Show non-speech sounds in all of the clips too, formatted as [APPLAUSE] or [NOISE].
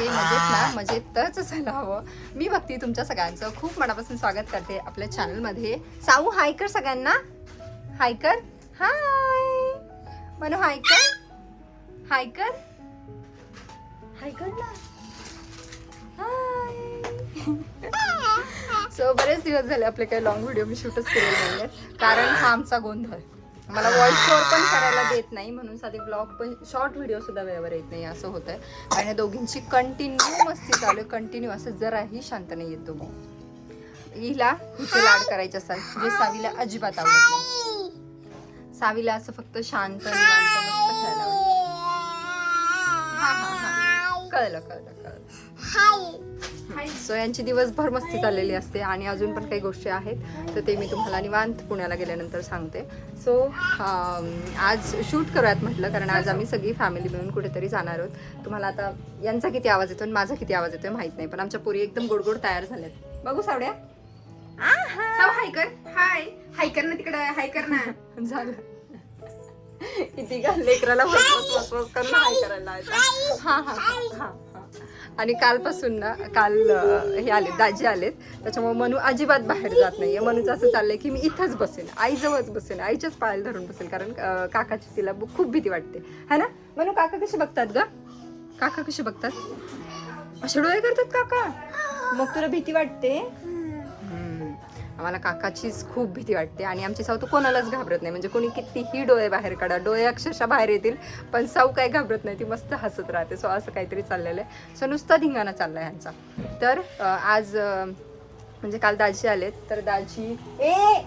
सगळे मजेत ना मजेतच असायला हवं. मी भक्ती तुमच्या सगळ्यांचं खूप मनापासून स्वागत करते आपल्या चॅनलमध्ये साऊ हाय कर सगळ्यांना. हाय कर. हाय म्हणू हाय कर. हाय कर. हाय कर ना. सो [LAUGHS] बरेच दिवस झाले आपले काही लॉंग व्हिडिओ मी शूटच केलेले नाही कारण हा आमचा गोंधळ. मला व्हॉइस ओवर पण करायला देत नाही म्हणून साधे ब्लॉग पण शॉर्ट व्हिडिओ सुद्धा वेळेवर येत नाही असं होतंय. आणि दोघींची कंटिन्यू मस्ती चालू आहे. कंटिन्यू असं जराही शांत नाही येतो हिला हिचे लाड करायचे असतात जे सावीला अजिबात आवडत नाही. सावीला असं फक्त शांत हा हा हा. कळलं कळलं कळलं. सो यांची दिवसभर मस्ती चाललेली असते आणि अजून पण काही गोष्टी आहेत. तर ते मी तुम्हाला निवांत पुण्याला गेल्यानंतर सांगते. सो आज शूट करूयात म्हटलं कारण आज आम्ही सगळी फॅमिली मिळून कुठेतरी जाणार आहोत. तुम्हाला आता यांचा किती आवाज येतो आणि माझा किती आवाज येतोय माहीत नाही पण आमच्या पोरी एकदम गोड गोड तयार झाल्यात. बघू सावड्या. साव हाय कर हाय. हाय कर ना तिकडे हाय कर ना. [LAUGHS] झालं. किती का लेकराला हाय करायला हा हा हा. आणि कालपासून ना काल हे आले दाजी आलेत. त्याच्यामुळे मनू अजिबात बाहेर जात नाही आहे मनूचं असं चाललंय की मी इथंच बसेन आईजवळच बसेन आईच्याच पायाला धरून बसेल कारण काकाची तिला खूप भीती वाटते. है ना? मनू काका कसे बघतात ग? काका कसे बघतात? असे डोळे करतात काका? मग तुला भीती वाटते? आम्हाला काकाचीच खूप भीती वाटते आणि आमची साऊ तर कोणालाच घाबरत नाही. म्हणजे कोणी कितीही डोळे बाहेर काढा डोळे अक्षरशः बाहेर येतील पण साऊ काय घाबरत नाही. ती मस्त हसत राहते. सो असं काहीतरी चाललेलं आहे. सो नुसता धिंगाणा चालला आहे ह्यांचा. तर आज म्हणजे काल दाजी आलेत. तर दाजी ए!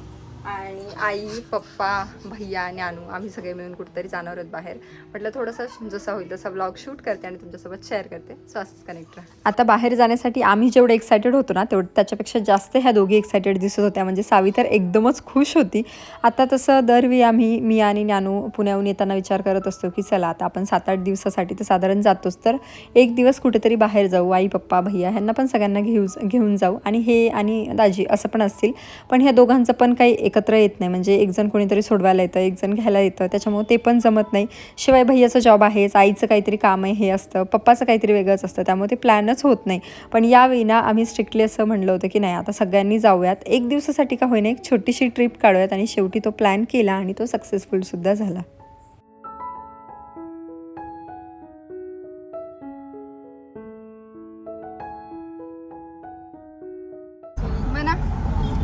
आणि आई पप्पा भैया ज्ञानू आम्ही सगळे मिळून कुठेतरी जाणार आहोत बाहेर. म्हटलं थोडंसं जसा होईल तसा ब्लॉग शूट करते आणि तुमच्यासोबत शेअर करते. सो असंच कनेक्ट राहा. आता बाहेर जाण्यासाठी आम्ही जेवढे एक्सायटेड होतो ना तेवढं त्याच्यापेक्षा जास्त ह्या दोघी एक्सायटेड दिसत होत्या. म्हणजे सावी तर एकदमच खुश होती. आता तसं दरवेळी आम्ही मी आणि ज्ञानू पुण्याहून येताना विचार करत असतो की चला आता आपण सात आठ दिवसासाठी तर साधारण जातोच. तर एक दिवस कुठेतरी बाहेर जाऊ. आई पप्पा भैया ह्यांना पण सगळ्यांना घेऊ घेऊन जाऊ. आणि हे आणि दाजी असं पण असतील. पण ह्या दोघांचं पण काही एकत्र येत नाही. म्हणजे एक जण कोणीतरी सोडवायला येतं एक जण घ्यायला येतं. त्याच्यामुळे ते पण जमत नाही. शिवाय भैयाचं जॉब आहेच आईचं काहीतरी काम आहे हे असतं. पप्पाचं काहीतरी वेगळंच असतं. त्यामुळे ते प्लॅनच होत नाही. पण यावेळी ना आम्ही स्ट्रिक्टली असं म्हणलं होतं की नाही आता सगळ्यांनी जाऊयात. एक दिवसासाठी का होईना एक छोटीशी ट्रिप काढूयात आणि शेवटी तो प्लॅन केला आणि तो सक्सेसफुलसुद्धा झाला.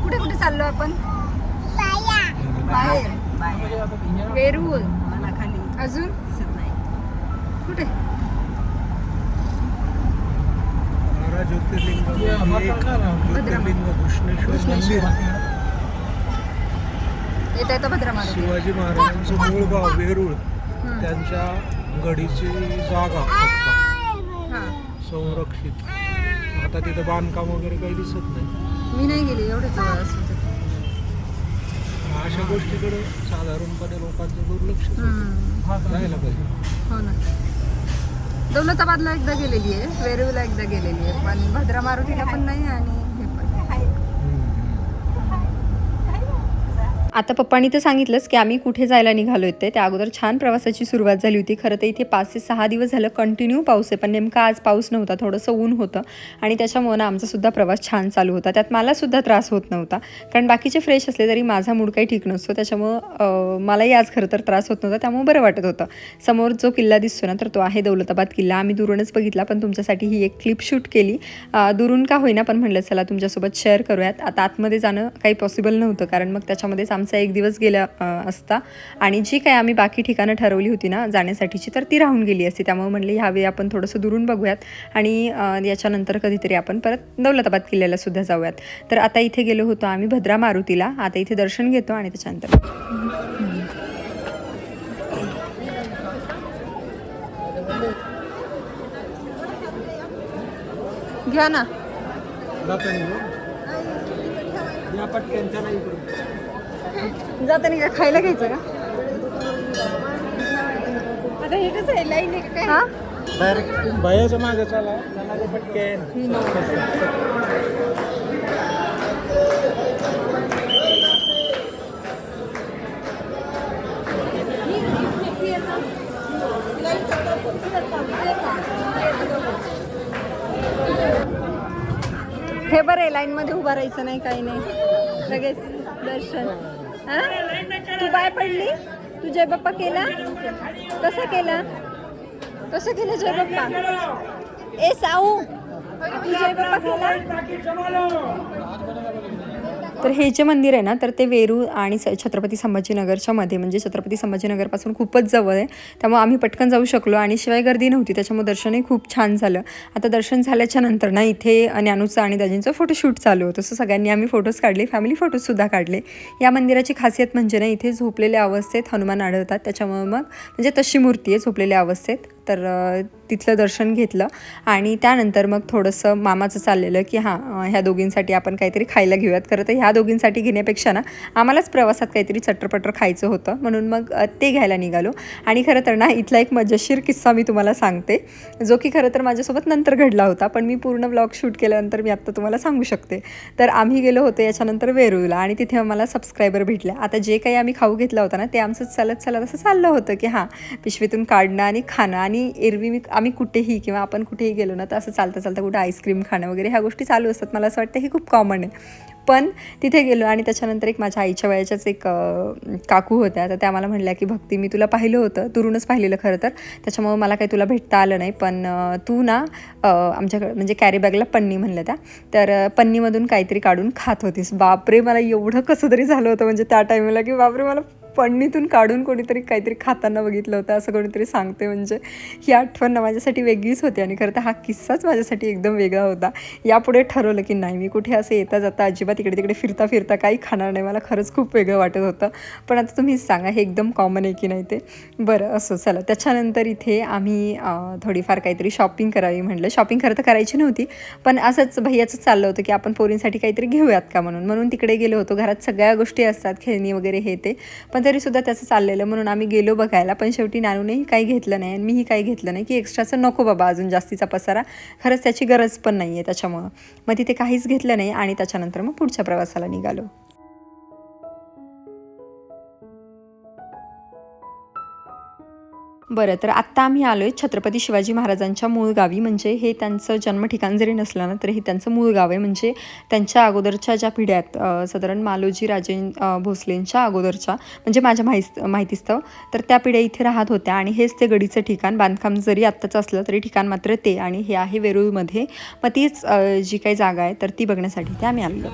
कुठे कुठे चाललो आपण? वेरूळ. अजून? कुठे? बारा ज्योतिर्लिंग ज्योतिर्लिंग घृष्णेश्वर येता येतं भद्रा मारुती शिवाजी महाराजांचं मूळ गाव वेरूळ. त्यांच्या गडीची जागा हां. संरक्षित. आता तिथं बांधकाम वगैरे काही दिसत नाही. मी नाही गेली एवढे जवळ असून. ते. अशा गोष्टीकडे साधारणपणे लोकांचं दुर्लक्ष. राहायला पाहिजे. हो ना. दौलताबादला एकदा गेलेली आहे वेरूळला एकदा गेलेली आहे पण भद्रा मारुतीला पण नाही आणि हे पण आता पप्पांनी तर सांगितलंच की आम्ही कुठे जायला निघालो होते त्या अगोदर छान प्रवासाची सुरुवात झाली होती. खरं तर इथे पाच ते सहा दिवस झालं कंटिन्यू पाऊस आहे. पण नेमका आज पाऊस नव्हता थोडंसं ऊन होतं. आणि त्याच्यामुळं आमचासुद्धा प्रवास छान चालू होता. त्यात मलासुद्धा त्रास होत नव्हता. कारण बाकीचे फ्रेश असले तरी माझा मूड काही ठीक नसतो. त्याच्यामुळं मलाही आज खरं तर त्रास होत नव्हता. त्यामुळे बरं वाटत होतं. समोर जो किल्ला दिसतो ना तर तो आहे दौलताबाद किल्ला. आम्ही दुरूनच बघितला पण तुमच्यासाठी ही एक क्लिप शूट केली. दुरून का होईना पण म्हणलं चला तुमच्यासोबत शेअर करूयात. आता आतमध्ये जाणं काही पॉसिबल नव्हतं. कारण मग त्याच्यामध्येच आमचं एक दिवस गेला असता. आणि जी काही आम्ही बाकी ठिकाणं ठरवली होती ना जाण्यासाठीची तर ती राहून गेली असती. त्यामुळे म्हणले ह्यावेळी आपण थोडंसं दुरून बघूयात. आणि याच्यानंतर कधीतरी आपण परत दौलताबाद किल्ल्याला सुद्धा जाऊयात. तर आता इथे गेलो होतो आम्ही भद्रा मारुतीला. आता इथे दर्शन घेतो आणि त्याच्यानंतर घ्या ना. जाताना का खायला घ्यायचं का? आता हे कसं आहे लाईन आहे का काय? हा? भयाच्या मागे चला. चला पटकेन हे बरं आहे लाईन मध्ये उभा राहायचं नाही काही नाही. लगेच दर्शन. हा? तू बाय पडली? तू जय बाप्पा केला? कसा केला? कसं केलं जय बाप्पा? ए साऊ तू जय बाप्पा केला? तर हे जे मंदिर आहे ना तर ते वेरूळ आणि स- छत्रपती संभाजीनगरच्या मध्ये म्हणजे छत्रपती संभाजीनगरपासून खूपच जवळ आहे. त्यामुळे आम्ही पटकन जाऊ शकलो आणि शिवाय गर्दी नव्हती त्याच्यामुळे दर्शनही खूप छान झालं. आता दर्शन झाल्याच्यानंतर ना इथे ज्ञानूचं आणि दाजींचं फोटोशूट चालू होतं. सो सगळ्यांनी आम्ही फोटोज काढले फॅमिली फोटोजसुद्धा काढले. या मंदिराची खासियत म्हणजे ना इथे झोपलेल्या अवस्थेत हनुमान आढळतात. त्याच्यामुळे मग म्हणजे तशी मूर्ती आहे झोपलेल्या अवस्थेत. तर तिथलं दर्शन घेतलं आणि त्यानंतर मग थोडंसं मामाचं चाललेलं की हां ह्या दोघींसाठी आपण काहीतरी खायला घेऊयात. खरं तर ह्या दोघींसाठी घेण्यापेक्षा ना आम्हालाच प्रवासात काहीतरी चटरपटर खायचं होतं. म्हणून मग ते घ्यायला निघालो. आणि खरं तर ना इथला एक मजेशीर किस्सा मी तुम्हाला सांगते जो की खरं तर माझ्यासोबत नंतर घडला होता. पण मी पूर्ण ब्लॉग शूट केल्यानंतर मी आत्ता तुम्हाला सांगू शकते. तर आम्ही गेलो होतो याच्यानंतर वेरूळला आणि तिथे आम्हाला सबस्क्रायबर भेटले आता जे काही आम्ही खाऊ घेतला होता ना ते आमचं चालत चालत असं चाललं होतं की हां पिशवीतून काढणं आणि खाणं. आणि आणि एरवी मी आम्ही कुठेही किंवा आपण कुठेही गेलो ना तर असं चालता चालता कुठं आईस्क्रीम खाणं वगैरे ह्या गोष्टी चालू असतात. मला असं वाटतं हे खूप कॉमन आहे. पण तिथे गेलो आणि त्याच्यानंतर एक माझ्या आईच्या वयाच्याच एक काकू होत्या. तर त्या मला म्हणल्या की भक्ती मी तुला पाहिलं होतं. दुरूनच पाहिलेलं खरं तर. त्याच्यामुळे मला काही तुला भेटता आलं नाही. पण तू ना आमच्याकडे म्हणजे कॅरी बॅगला पन्नी म्हणलं त्या. तर पन्नीमधून काहीतरी काढून खात होतीस. बापरे मला एवढं कसं तरी झालं होतं. म्हणजे त्या टायमाला की बापरे मला पन्नीतून काढून कोणीतरी काहीतरी खाताना बघितलं होतं असं कोणीतरी सांगते म्हणजे ही आठवण ना माझ्यासाठी वेगळीच होती आणि खरं तर हा किस्साच माझ्यासाठी एकदम वेगळा होता. यापुढे ठरवलं की नाही मी कुठे असं येता जाता अजिबात इकडे तिकडे फिरता फिरता काही खाणार नाही मला खरंच खूप वेगळं वाटत होतं. पण आता तुम्हीच सांगा हे एकदम कॉमन आहे की नाही ते? बरं असो चला. त्याच्यानंतर इथे आम्ही थोडीफार काहीतरी शॉपिंग करावी म्हटलं. शॉपिंग खरं तर करायची नव्हती पण असंच भैयाचं चाललं होतं की आपण पोरींसाठी काहीतरी घेऊयात का म्हणून. म्हणून तिकडे गेलो होतो. घरात सगळ्या गोष्टी असतात खेळणी वगैरे हे ते. पण तरीसुद्धा त्याचं चाललेलं म्हणून आम्ही गेलो बघायला पण शेवटी नानूनेही काही घेतलं नाही आणि मीही काही घेतलं नाही की एक्स्ट्राचं नको बाबा अजून जास्तीचा पसारा. खरंच त्याची गरज पण नाही आहे त्याच्यामुळं. मग तिथे काहीच घेतलं नाही आणि त्याच्यानंतर मग पुढच्या प्रवासाला निघालो. बरं तर आत्ता आम्ही आलो आहे छत्रपती शिवाजी महाराजांच्या मूळ गावी. म्हणजे हे त्यांचं जन्म ठिकाण जरी नसलं ना तरी हे त्यांचं मूळ गाव आहे. म्हणजे त्यांच्या अगोदरच्या ज्या पिढ्या आहेत साधारण मालोजी राजे भोसलेंच्या अगोदरच्या म्हणजे माझ्या माहिती माहितीस्तव तर त्या पिढ्या इथे राहत होत्या. आणि हेच ते गडीचं ठिकाण. बांधकाम जरी आत्ताचं असलं तरी ठिकाण मात्र ते. आणि हे आहे वेरूळमध्ये. मग तीच जी काही जागा आहे तर ती बघण्यासाठी ते आम्ही आलो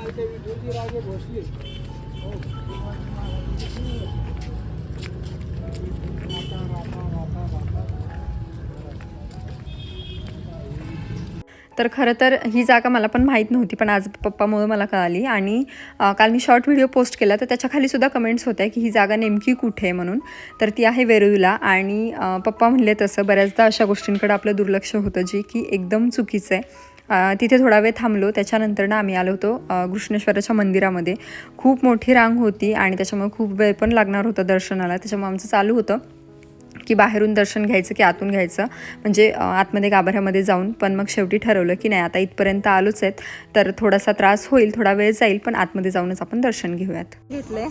तर खरं तर ही जागा मला पण माहीत नव्हती पण आज पप्पामुळे मला कळाली. आणि काल मी शॉर्ट व्हिडिओ पोस्ट केला तर त्याच्याखाली सुद्धा कमेंट्स होत्या की ही जागा नेमकी कुठे आहे म्हणून. तर ती आहे वेरूळला आणि पप्पा म्हणले तसं. बऱ्याचदा अशा गोष्टींकडे आपलं दुर्लक्ष होतं जे की एकदम चुकीचं आहे. तिथे थोडा वेळ थांबलो. त्याच्यानंतर ना आम्ही आलो होतो कृष्णेश्वराच्या घृष्णेश्वराच्या मंदिरामध्ये. खूप मोठी रांग होती आणि त्याच्यामुळे खूप वेळ पण लागणार होता दर्शनाला. त्याच्यामुळे आमचं चालू होतं. की बाहेरून दर्शन घ्यायचं की आतून घ्यायचं. म्हणजे आतमध्ये गाभाऱ्यामध्ये जाऊन पण मग शेवटी ठरवलं की नाही आता इथपर्यंत आलोच आहेत तर थोडासा त्रास होईल थोडा वेळ जाईल पण आतमध्ये जाऊनच आपण दर्शन घेऊयात. घेतलंय.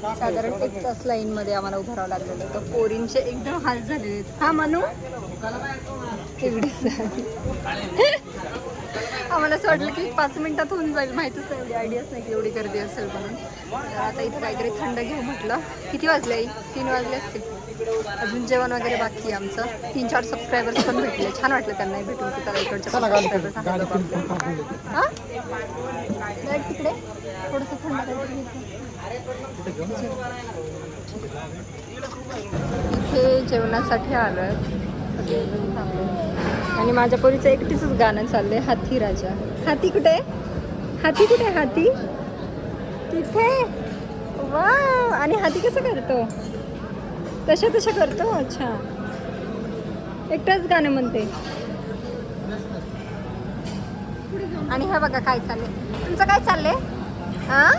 साधारण एक तास लाईनमध्ये आम्हाला उभं राहावं लागलेलं तर पोरींचे एकदम हाल झालेले आहेत. हा मनू? एवढीच. आम्हाला असं वाटलं की पाच मिनिटात होऊन जाईल. माहितीच नाही एवढी आयडियाच नाही की एवढी गर्दी असेल म्हणून. आता इथं काहीतरी थंड घेऊ म्हटलं. किती वाजले आई? तीन वाजले असतील. अजून जेवण वगैरे बाकी आमचं. तीन चार सबस्क्रायबर्स पण भेटले. छान वाटलं त्यांनाही भेटून. की चला इकडच्या सबस्क्रायबर्स. हा? तिकडे. थोडंसं थंड. इथे जेवणासाठी थांबले. आणि माझ्या पोरीचं एकटीच गाणं चाललंय हाती राजा. हाती कुठे? हाती कुठे हाती तिथे. वा आणि हाती कसं करतो? तशा तशा करतो? अच्छा. एकटंच गाणं म्हणते. आणि हे बघा काय चाललंय. तुमचं काय चाललंय? हा?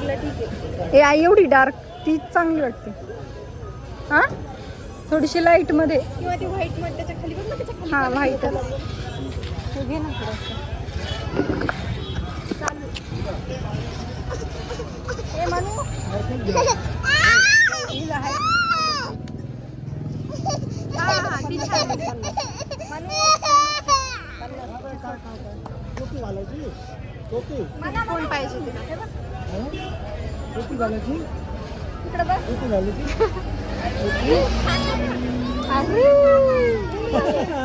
सत्तरला ठीक आहे ए आई एवढी डार्क ती चांगली वाटते हां थोडीशी लाइटमध्ये किंवा ती व्हाईटमध्ये त्याच्याखाली बघ ना त्याच्याखाली हा व्हाईट. घे ना थोडंसं. ए, मनू. हिला आहे. हा, हा, ती छान आहे, मनू. कोण पाहिजे तुला हे बघ. इकडं बघ.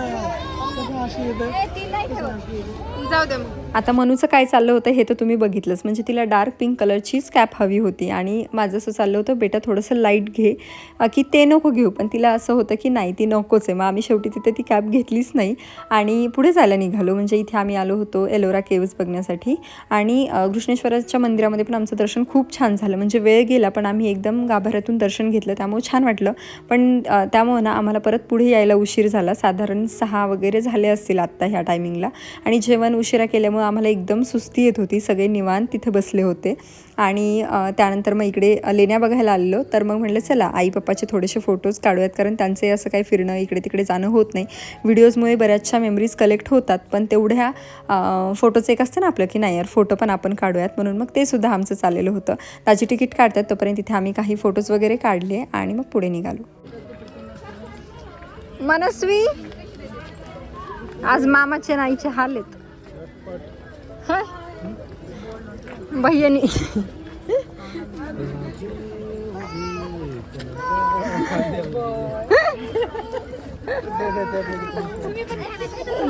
[LAUGHS] जाऊ दे मग. आता मनूचं काय चाललं होतं हे तर तुम्ही बघितलंच. म्हणजे तिला डार्क पिंक कलरचीच कॅप हवी होती आणि माझं असं चाललं होतं बेटा थोडंसं लाइट घे. की ते नको घेऊ पण तिला असं होतं की नाही ती नकोच आहे. मग आम्ही शेवटी तिथे ती कॅप घेतलीच नाही. आणि पुढे जायला निघालो. म्हणजे इथे आम्ही आलो होतो एलोरा केव्स बघण्यासाठी. आणि अ, घृष्णेश्वराच्या मंदिरामध्ये पण आमचं दर्शन खूप छान झालं. म्हणजे वेळ गेला पण आम्ही एकदम गाभाऱ्यातून दर्शन घेतलं. त्यामुळे छान वाटलं. पण त्यामुळं ना आम्हाला परत पुढे यायला उशीर झाला. साधारण सहा वगैरे झाले असतील आत्ता ह्या टायमिंगला आणि जेवण उशिरा केल्यामुळे आम्हाला एकदम सुस्ती येत होती. सगळे निवांत तिथे बसले होते. आणि त्यानंतर मग इकडे लेण्या बघायला आलेलो. तर मग म्हटलं चला आई पप्पाचे थोडेसे फोटोज काढूयात. कारण त्यांचे असं काही फिरणं इकडे तिकडे जाणं होत नाही. व्हिडिओजमुळे बऱ्याचशा मेमरीज कलेक्ट होतात. पण तेवढ्या फोटोचं एक असतं ना आपलं की नाही यार फोटो पण आपण काढूयात. म्हणून मग ते सुद्धा आमचं चाललेलं होतं. ताजी तिकीट काढतात तोपर्यंत तिथे आम्ही काही फोटोज वगैरे काढले आणि मग पुढे निघालो. मनस्वी! आज मामाचे नाईचे हाल आहेत होय? भैयानी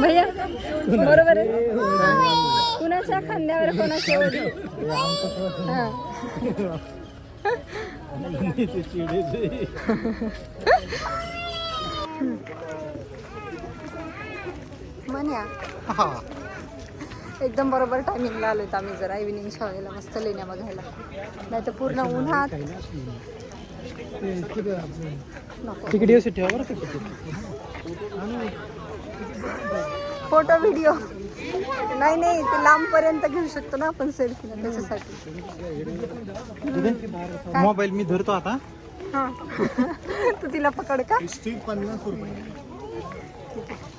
भैया बरोबर आहे कुणाच्या खांद्यावर कोणाच्या? हा. [LAUGHS] म्हण्या. एकदम बरोबर टायमिंगला आलोय आम्ही जरा. इव्हिनिंग शाळेला मस्त लेण्या बघायला. नाही तर पूर्ण उन्हात. फोटो व्हिडिओ नाही नाही ते लांब पर्यंत घेऊ शकतो ना आपण सेल्फी त्याच्यासाठी. मोबाईल मी धरतो आता. हा. [LAUGHS] तू तिला पकड का? पन्नास रुपये.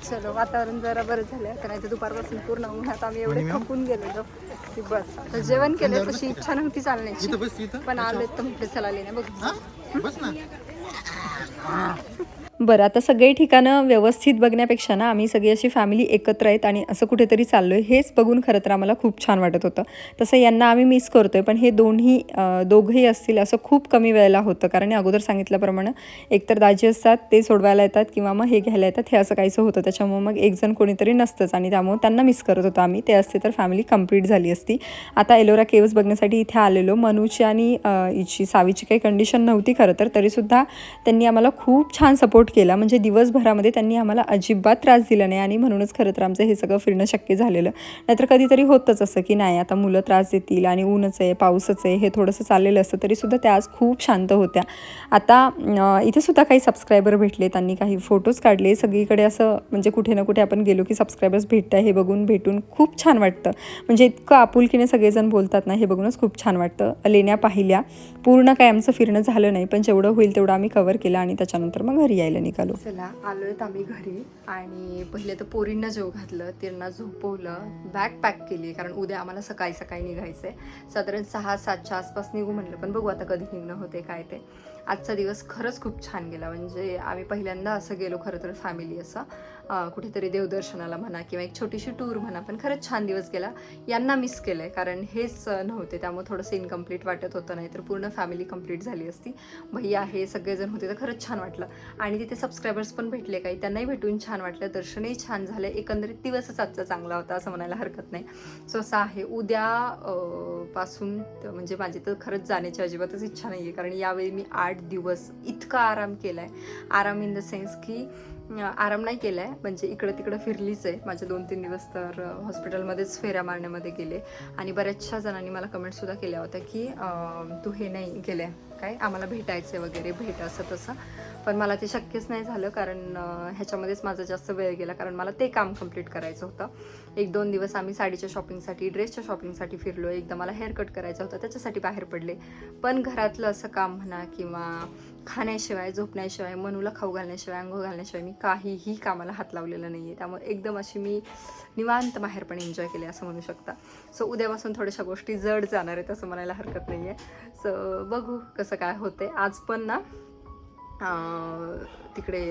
चलो वातावरण जरा बरं झालं आता नाही तर दुपारपासून पूर्ण उन्हात आम्ही एवढे थकून गेलेलो की बस. आता जेवण केलं तशी इच्छा नव्हती चालण्याची. पण आलोय तर म्हटलं चला लेण्या बघ. बस ना. बरं आता सगळे ठिकाणं व्यवस्थित बघण्यापेक्षा ना आम्ही सगळी अशी फॅमिली एकत्र आहेत आणि असं कुठेतरी चाललो आहे हेच बघून खरं तर आम्हाला खूप छान वाटत होतं. तसं यांना आम्ही मिस करतो आहे पण हे दोन्ही दोघंही असतील असं खूप कमी वेळेला होतं कारण अगोदर सांगितल्याप्रमाणे एकतर दाजी असतात ते सोडवायला येतात किंवा मग हे घ्यायला येतात हे असं काहीसं होतं. त्याच्यामुळे मग एकजण कोणीतरी नसतंच आणि त्यामुळे त्यांना मिस करत होतो आम्ही. ते असते तर फॅमिली कंप्लीट झाली असती. आता एलोरा केव्स बघण्यासाठी इथे आलेलो. मनूची आणि हिची सावीची काही कंडिशन नव्हती खरं तर तरीसुद्धा त्यांनी आम्हाला खूप छान सपोर्ट केला. म्हणजे दिवसभरामध्ये त्यांनी आम्हाला अजिबात त्रास दिला नाही आणि म्हणूनच खरं तर आमचं हे सगळं फिरणं शक्य झालेलं. नाहीतर कधीतरी होतंच असं की नाही आता मुलं त्रास देतील आणि ऊनच आहे पाऊसच आहे हे थोडंसं चाललेलं असतं. तरीसुद्धा त्या आज खूप शांत होत्या. आता इथेसुद्धा काही सबस्क्रायबर भेटले त्यांनी काही फोटोज काढले. सगळीकडे असं म्हणजे कुठे ना कुठे आपण गेलो की सबस्क्रायबर्स भेटत आहे हे बघून भेटून खूप छान वाटतं. म्हणजे इतकं आपुलकीने सगळेजण बोलतात ना हे बघूनच खूप छान वाटतं. लेण्या पाहिल्या. पूर्ण काय आमचं फिरणं झालं नाही पण जेवढं होईल तेवढं आम्ही कवर केलं आणि त्याच्यानंतर मग घरी यायला निघालो. चला आलोयत आम्ही घरी आणि पहिले तर पोरींना जेव घातलं त्यांना झोपवलं बॅग पॅक केली कारण उद्या आम्हाला सकाळी सकाळी निघायचंय. साधारण सहा सातच्या आसपास निघू म्हटलं पण बघू आता कधी निघणं होते काय ते. आजचा दिवस खरंच खूप छान गेला म्हणजे आम्ही पहिल्यांदा असं गेलो खरं तर फॅमिली असं. कुठेतरी देवदर्शनाला म्हणा किंवा एक छोटीशी टूर म्हणा पण खरंच छान दिवस गेला. यांना मिस केलं आहे कारण हेच नव्हते. त्यामुळे थोडंसं इनकम्प्लीट वाटत होतं नाही तर पूर्ण फॅमिली कंप्लीट झाली असती. भैया हे सगळेजण होते तर खरंच छान वाटलं. आणि तिथे सबस्क्रायबर्स पण भेटले काही. त्यांनाही भेटून छान वाटलं. दर्शनही छान झालं. एकंदरीत दिवसच आजचा चांगला होता असं म्हणायला हरकत नाही. सो असं आहे. उद्या पासून म्हणजे माझी तर खरंच जाण्याची अजिबातच इच्छा नाही आहे कारण यावेळी मी आठ दिवस इतका आराम केला आहे आराम इन द सेन्स की आराम नाही केला आहे म्हणजे इकडं तिकडं फिरलीच आहे माझे दोन तीन दिवस तर हॉस्पिटलमध्येच फेऱ्या मारण्यामध्ये गेले. आणि बऱ्याचशा जणांनी मला कमेंटसुद्धा केल्या होत्या की तू हे नाही केल्या. काय? आम्हाला भेटायचं वगैरे. भेट असं तसं. पण मला ते शक्यच नाही झालं कारण ह्याच्यामध्येच माझा जास्त वेळ गेला. कारण मला ते काम कंप्लीट करायचं होतं. एक दोन दिवस आम्ही साडीच्या शॉपिंगसाठी ड्रेसच्या शॉपिंगसाठी फिरलो एकदा मला हेअर कट करायचा होता. त्याच्यासाठी बाहेर पडले. पण घरातलं असं काम म्हणा किंवा खाण्याशिवाय झोपण्याशिवाय मनूला खाऊ घालण्याशिवाय अंघोळ घालण्याशिवाय मी काहीही कामाला हात लावलेला नाही आहे त्यामुळे एकदम अशी मी निवांत बाहेरपणे एन्जॉय केले असं म्हणू शकता. सो उद्यापासून थोड्याशा गोष्टी जड जाणार आहेत असं म्हणायला हरकत नाही आहे सो बघू कसं काय होते. आज पण ना तिकडे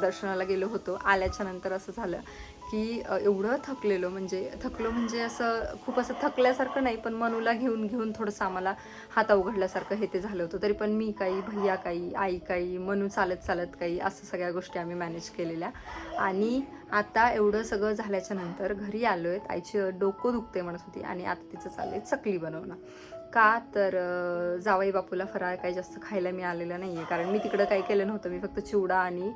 दर्शनाला गेलो होतो. आल्याच्यानंतर असं झालं की एवढं थकलेलो म्हणजे थकलो म्हणजे असं खूप असं थकल्यासारखं नाही पण मनूला घेऊन घेऊन थोडंसं आम्हाला हात अवघडल्यासारखं हे ते झालं होतं. तरी पण मी काही भैया काही आई काही मनू चालत चालत काही असं सगळ्या गोष्टी आम्ही मॅनेज केलेल्या. आणि आता एवढं सगळं झाल्याच्यानंतर घरी आलो आहेत आईची डोकं दुखते म्हणत होती आणि आता तिचं चाललं आहे चकली बनवणं. का? तर जावई बापूला फराळ काही जास्त खायला मी आलेलं नाही आहे कारण मी तिकडं काही केलं नव्हतं. मी फक्त चिवडा आणि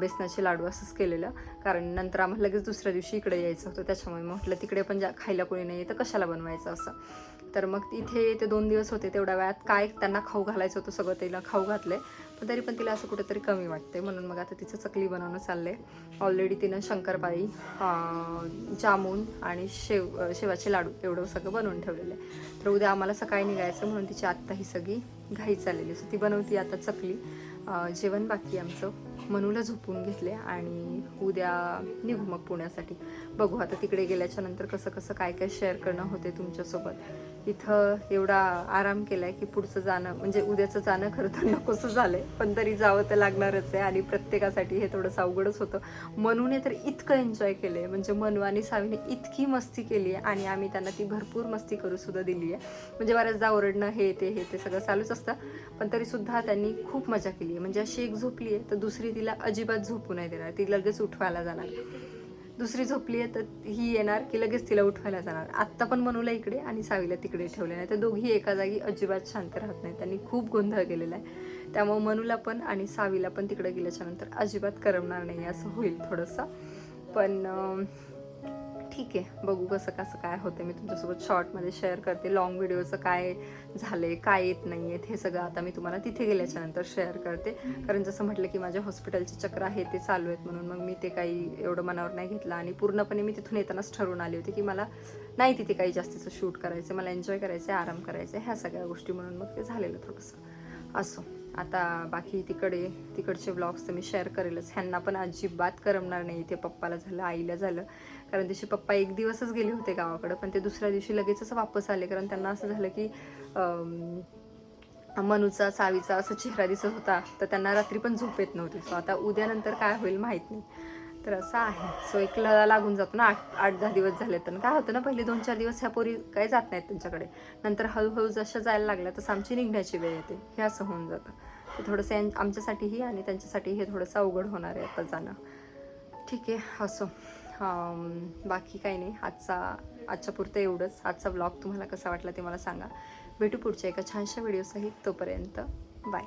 बेसनाचे लाडू असंच केलेलं. कारण नंतर आम्हाला लगेच दुसऱ्या दिवशी इकडे यायचं होतं. त्याच्यामुळे म्हटलं तिकडे पण जा खायला कोणी नाही आहे तर कशाला बनवायचं असं? तर मग इथे ते दोन दिवस होते तेवढ्या वेळात काय त्यांना खाऊ घालायचं होतं सगळं त्याला खाऊ घातलं पण तरी पण तिला असं कुठेतरी कमी वाटते म्हणून मग आता तिचं चकली बनवणं चाललंय. ऑलरेडी तिनं शंकरपाळी जामून आणि शेव शेवाचे लाडू एवढं सगळं बनवून ठेवलेलं आहे. तर उद्या आम्हाला सकाळी निघायचं म्हणून तिची आत्ता ही सगळी घाई चाललेली सो ती बनवती आता चकली. जेवण बाकी आमचं. मनूला झोपून घेतले आणि उद्या निघू मग पुण्यासाठी. बघू आता तिकडे गेल्याच्यानंतर कसं कसं काय काय शेअर करणं होते तुमच्यासोबत. इथं एवढा आराम केलाय की पुढचं जाणं म्हणजे उद्याचं जाणं खरं तर नकोसं झालंय. पण तरी जावं तर लागणारच आहे आणि प्रत्येकासाठी हे थोडंसं अवघडच होतं. मनूने तर इतकं एन्जॉय केलंय. म्हणजे मनू आणि सावीने इतकी मस्ती केली आहे आणि आम्ही त्यांना ती भरपूर मस्ती करू सुद्धा दिली आहे. म्हणजे बऱ्याचदा ओरडणं हे ते हे ते सगळं चालूच असतं. पण तरी सुद्धा त्यांनी खूप मजा केली आहे. म्हणजे अशी एक झोपली आहे तर दुसरी तिला अजिबात झोपू नाही देणार. ती लगेच उठवायला जाणार. दुसरी झोपली आहे तर ही येणार की लगेच तिला उठवायला जाणार. आत्ता पण मनूला इकडे आणि सावीला तिकडे ठेवले नाही तर दोघी एका जागी अजिबात शांत राहत नाही त्यांनी खूप गोंधळ केलेला आहे. त्यामुळे मनूला पण आणि सावीला पण तिकडे गेल्याच्यानंतर अजिबात करमणार नाही असं होईल थोडंसं. पण ठीक आहे. बघू कसं कसं काय होतं मी तुमच्यासोबत शॉर्टमध्ये शेअर करते. लॉंग व्हिडिओचं काय झालंय काय येत नाही आहेत हे सगळं आता मी तुम्हाला तिथे गेल्याच्यानंतर शेअर करते कारण जसं म्हटलं की माझ्या हॉस्पिटलचे चक्र आहे ते चालू आहेत म्हणून मग मी ते काही एवढं मनावर नाही घेतलं. आणि पूर्णपणे मी तिथून येतानाच ठरवून आले होते की मला नाही तिथे काही जास्तीचं शूट करायचं मला एन्जॉय करायचं आहे आराम करायचं आहे ह्या सगळ्या गोष्टी म्हणून मग ते झालेलं थोडंसं. असो. आता बाकी तिकडे तिकडचे ब्लॉग्स तर मी शेअर करेलच. ह्यांना पण अजिबात करमणार नाही. इथे पप्पाला झालं आईला झालं. कारण त्याचे पप्पा एक दिवसच गेले होते गावाकडं पण ते दुसऱ्या दिवशी लगेचच वापस आले. कारण त्यांना असं झालं की मनूचा सावीचा असं चेहरा दिसत होता तर त्यांना रात्री पण झोप येत नव्हती. सो आता उद्यानंतर काय होईल माहीत नाही. तर असं आहे. सो एक लळा लागून जातो ना आठ आठ दहा दिवस झाले तर. काय होतं ना पहिले दोन चार दिवस ह्या पोरी काही जात नाहीत त्यांच्याकडे. नंतर हळूहळू जशा जायला लागल्या तसं आमची निघण्याची वेळ येते. हे असं होऊन जातं. ते थोडंसं यां- आमच्यासाठीही आणि त्यांच्यासाठी हे थोडंसं अवघड होणार आहे आता जाणं. ठीक आहे असो. बाकी काही नाही. आजचा आजच्या पुरतं एवढंच. आजचा ब्लॉग तुम्हाला कसा वाटला ते मला सांगा. भेटू पुढच्या एका छानशा व्हिडिओसहित तोपर्यंत. बाय